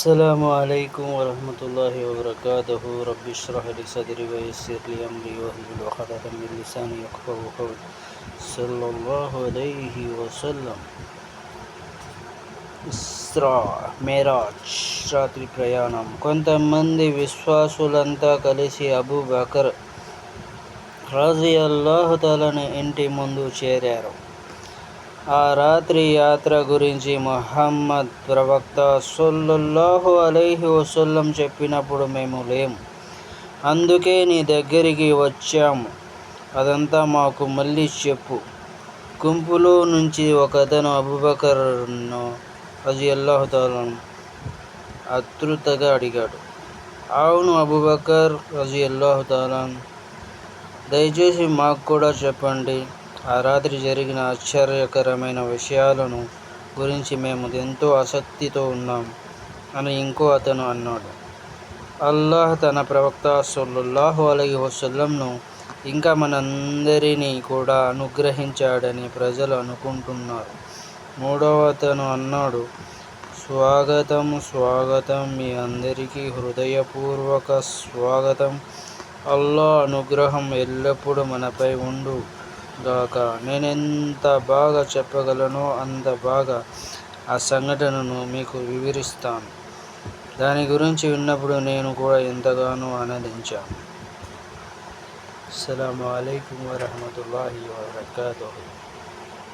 السلام عليكم ورحمة الله وبركاته رب اشرح لي صدري ويسر لي أمري واحلل عقدة من لساني يفقهوا قولي صلى الله عليه وسلم ఇస్రా మేరాజ్ రాత్రి ప్రయాణం కొంతమంది విశ్వాసులంతా కలిసి అబూ బకర్ రాజీ అల్లాహుతాలని ఇంటి ముందు చేరారు ఆ రాత్రి యాత్ర గురించి మహమ్మద్ ప్రవక్త సొల్లుల్లాహు అలైహి వసల్లం చెప్పినప్పుడు మేము లేము. అందుకే నీ దగ్గరికి వచ్చాము. అదంతా మాకు మళ్ళీ చెప్పు. గుంపులో నుంచి ఒకతను అబుబకర్ను అజి అల్లాహుతాలను అతృతగా అడిగాడు. అవును అబుబకర్ రజీ అల్లాహుతాలాన్ దయచేసి మాకు కూడా చెప్పండి. ఆ రాత్రి జరిగిన ఆశ్చర్యకరమైన విషయాలను గురించి మేము ఎంతో ఆసక్తితో ఉన్నాం అని ఇంకో అతను అన్నాడు. అల్లాహ్ తన ప్రవక్త సొల్లుల్లాహు అలహి వసల్లంను ఇంకా మనందరినీ కూడా అనుగ్రహించాడని ప్రజలు అనుకుంటున్నారు. మూడవ అతను అన్నాడు స్వాగతం స్వాగతం మీ అందరికీ హృదయపూర్వక స్వాగతం. అల్లా అనుగ్రహం ఎల్లప్పుడూ మనపై ఉండు. గాక నేనెంత బాగా చెప్పగలనో అంత బాగా ఆ సంఘటనను మీకు వివరిస్తాను. దాని గురించి విన్నప్పుడు నేను కూడా ఎంతగానో ఆనందించాను. అస్సలం అయికం వరహమూల వబర్కాతూ